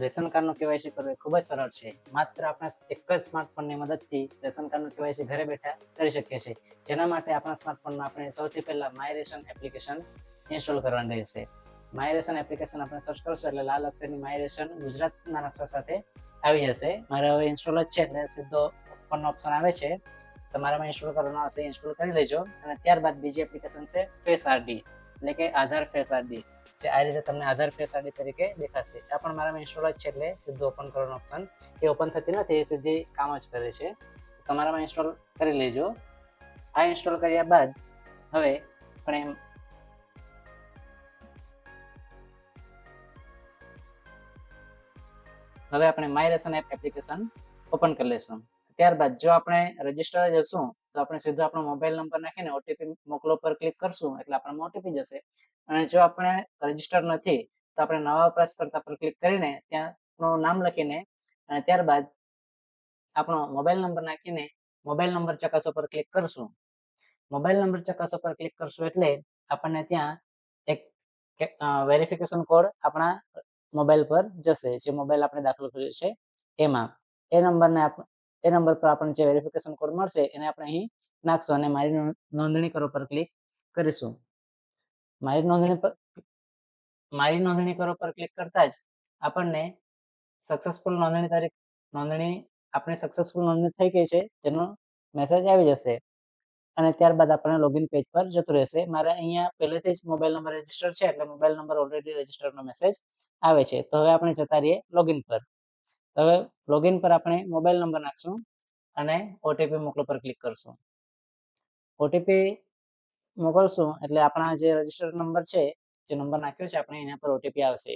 Ration કાર્ડનું KYC કરવું એ ખૂબ જ સરળ છે. માત્ર આપણા એક જ સ્માર્ટફોનની મદદથી રેશન કાર્ડનું કેવાયસી ઘરે બેઠા કરી શકીએ છીએ. જેના માટે આપણા સ્માર્ટફોનમાં આપણે સૌથી પહેલા માય રેશન એપ્લિકેશન ઇન્સ્ટોલ કરવાની રહેશે. માય રેશન એપ્લિકેશન આપણે સર્ચ કરશું એટલે લાલ અક્ષરની માય રેશન ગુજરાતના નકશા સાથે આવી જશે. મારે હવે ઇન્સ્ટોલ જ છે એટલે સીધો ફોનનો ઓપ્શન આવે છે. તમારામાં ઇન્સ્ટોલ કરવાનો આવશે ઇન્સ્ટોલ કરી લેજો. અને ત્યારબાદ બીજી એપ્લિકેશન છે ફેસ આરડી એટલે કે આધાર ફેસ આરડી જે આ રીતે તમને આધાર પેસ આઈડી તરીકે દેખાશે. આ પણ મારામાં ઇન્સ્ટોલ જ છે એટલે સીધું ઓપન કરવાનું ઓપ્શન એ ઓપન થતી નથી, એ સીધી કામ જ કરે છે. તમારામાં ઇન્સ્ટોલ કરી લેજો. આ ઇન્સ્ટોલ કર્યા બાદ હવે આપણે હવે આપણે my ration app application open કરી લઈશું ત્યારબાદ જો આપણે રજિસ્ટર જશું તો આપણે સીધો આપણો મોબાઈલ નંબર નાખીને ઓટીપી મોકલો પર ક્લિક કરશું, એટલે આપણને ઓટીપી જશે. અને જો આપણે રજિસ્ટર નથી, તો આપણે નવા વપરાશકર્તા પર ક્લિક કરીને ત્યાં નામ લખીને અને ત્યારબાદ આપણો મોબાઈલ નંબર નાખીને મોબાઈલ નંબર ચકાસો પર ક્લિક કરશું. મોબાઈલ નંબર ચકાસો પર ક્લિક કરશું એટલે આપણને ત્યાં એક વેરિફિકેશન કોડ આપણા મોબાઈલ પર જશે, જે મોબાઈલ આપણે દાખલ કર્યો છે. એમાં એ નંબરને એ નંબર પર આપણને જે વેરિફિકેશન કોડ મળશે, એને આપણે અહીં નાખશું અને મારી નોંધણી કરો પર ક્લિક કરીશું. મારી નોંધણી પર, મારી નોંધણી કરો પર ક્લિક કરતા જ આપણને સક્સેસફુલ નોંધણી તારીખ, નોંધણી, આપણી સક્સેસફુલ નોંધણી થઈ ગઈ છે, તેનો મેસેજ આવી જશે. અને ત્યારબાદ આપણને લોગિન પેજ પર જતું રહેશે. મારે અહીંયા પહેલેથી જ મોબાઈલ નંબર રજિસ્ટર છે, એટલે મોબાઈલ નંબર ઓલરેડી રજીસ્ટરનો મેસેજ આવે છે. તો હવે આપણે જતા રહીએ લોગિન પર. હવે લોગિન પર આપણે મોબાઈલ નંબર નાખશું અને ઓટીપી મોકલો પર ક્લિક કરશું. ઓટીપી મોકલશું એટલે આપણા જે રજિસ્ટર નંબર છે, જે નંબર નાખ્યો છે, આપણે એના પર ઓટીપી આવશે.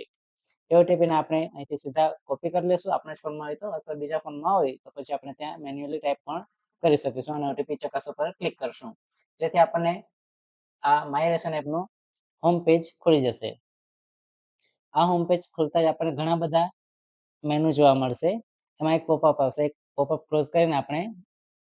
એ ઓટીપીને આપણે અહીંથી સીધા કોપી કરી લેશું આપણા જ ફોનમાં હોય તો અથવા બીજા ફોનમાં હોય તો પછી આપણે ત્યાં મેન્યુઅલી ટાઈપ પણ કરી શકીશું અને ઓટીપી ચકાસો પર ક્લિક કરશું. જેથી આપણને આ માય રેશન એપનું હોમ પેજ ખુલી જશે. આ હોમ પેજ ખોલતા જ આપણને ઘણા બધા મેનુ જોવા મળશે. એમાં એક પોપઅપ આવશે. એક પોપઅપ ક્લોઝ કરીને આપણે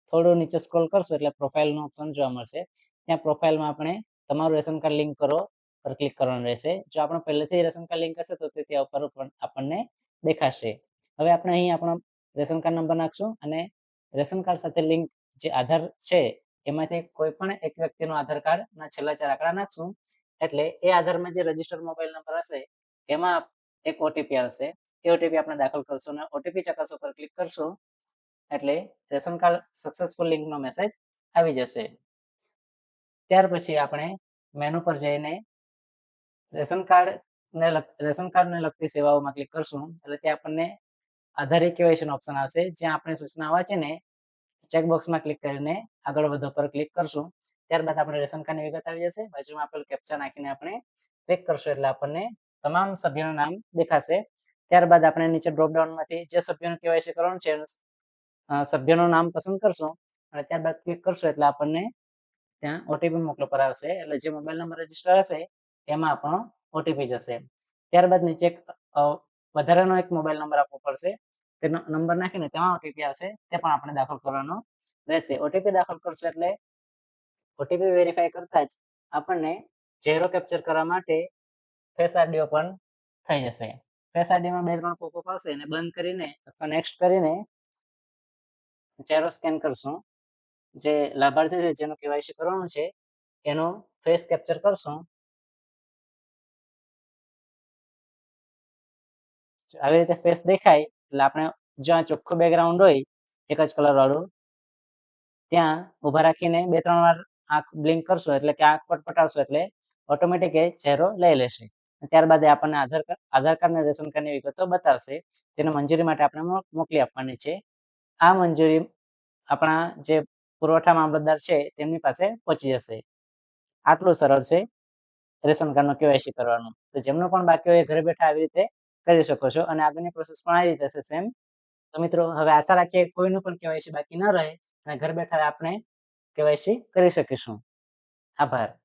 થોડું નીચે સ્ક્રોલ કરશું એટલે પ્રોફાઇલનું ઓપ્શન જોવા મળશે. ત્યાં પ્રોફાઇલમાં આપણે તમારું રેશન કાર્ડ લિંક કરો પર ક્લિક કરવાનું રહેશે. જો આપણે પહેલેથી રેશન કાર્ડ લિંક હશે તો તે ત્યાં ઉપર પણ આપણને દેખાશે. હવે આપણે અહીં આપણો રેશન કાર્ડ નંબર નાખશું અને રેશન કાર્ડ સાથે લિંક જે આધાર છે એમાંથી કોઈ પણ એક વ્યક્તિનો આધાર કાર્ડના છેલ્લા ચાર આંકડા નાખશું. એટલે એ આધારમાં જે રજિસ્ટર મોબાઈલ નંબર હશે, એમાં એક ઓટીપી આવશે. એ ઓટીપી આપણે દાખલ કરશું અને ઓટીપી ચકાસો પર ક્લિક કરશું, એટલે રેશન કાર્ડ સક્સેસફુલ લિંકનો મેસેજ આવી જશે. ત્યાર પછી આપણે મેનુ પર જઈને રેશન કાર્ડ ને રેશન કાર્ડને લગતી સેવાઓમાં ક્લિક કરશું. એટલે ત્યાં આપણને આધાર કેવાયસી ઓપ્શન આવશે, જ્યાં આપણે સૂચના વાંચીને ચેકબોક્સમાં ક્લિક કરીને આગળ વધો પર ક્લિક કરશું. ત્યારબાદ આપણે રેશન કાર્ડની વિગત આવી જશે. બાજુમાં આપેલ કેપ્ચા નાખીને આપણે ક્લિક કરશું. એટલે આપણને તમામ સભ્યનું નામ દેખાશે. ત્યારબાદ આપણે નીચે ડ્રોપડાઉનમાંથી જે સભ્યોનું કેવાયસી કરવાનું છે સભ્યનું નામ પસંદ કરશું અને ત્યારબાદ ક્લિક કરશું એટલે આપણને ત્યાં ઓટીપી મોકલો પર આવશે. એટલે જે મોબાઈલ નંબર રજિસ્ટર હશે, એમાં આપણો ઓટીપી જશે. ત્યારબાદ નીચે એક વધારાનો એક મોબાઈલ નંબર આપવો પડશે. તેનો નંબર નાખીને તેમાં ઓટીપી આવશે. તે પણ આપણે દાખલ કરવાનો રહેશે. ઓટીપી દાખલ કરશું એટલે ઓટીપી વેરીફાઈ કરતા જ આપણને ચહેરો કેપ્ચર કરવા માટે ફેસ આરડીઓ પણ થઈ જશે. ફેસ આરડીમાં બે ત્રણ પોપઅપ આવશે એને બંધ કરીને અથવા નેક્સ્ટ કરીને ચહેરો સ્કેન કરશું. જે લાભાર્થી છે, જેનું કેવાયસી કરવાનું છે, એનો ફેસ કેપ્ચર કરશું. આવી રીતે ફેસ દેખાય, એટલે આપણે જ્યાં ચોખ્ખું બેકગ્રાઉન્ડ હોય, એક જ કલર વાળું, ત્યાં ઊભા રાખીને બે ત્રણ વાર આંખ બ્લિંક કરશું, એટલે કે આંખ પટપટાવશું, એટલે ઓટોમેટિક એ ચહેરો લઈ લેશે. ત્યારબાદ આપણને આધાર કાર્ડ આધાર કાર્ડ અને રેશન કાર્ડની વિગતો બતાવશે, જેને મંજૂરી માટે આપણે મોકલી આપવાની છે. આ મંજૂરી આપણા જે પુરવઠા મામલતદાર છે, તેમની પાસે પહોંચી જશે. આટલું સરળ છે રેશન કાર્ડનું કેવાયસી કરવાનું. તો જેમનું પણ બાકી હોય ઘરે બેઠા આવી રીતે કરી શકો છો અને આગળની પ્રોસેસ પણ આવી રીતે હશે સેમ તો મિત્રો, હવે આશા રાખીએ કોઈનું પણ કેવાયસી બાકી ન રહે અને ઘર બેઠા આપણે કેવાયસી કરી શકીશું. આભાર.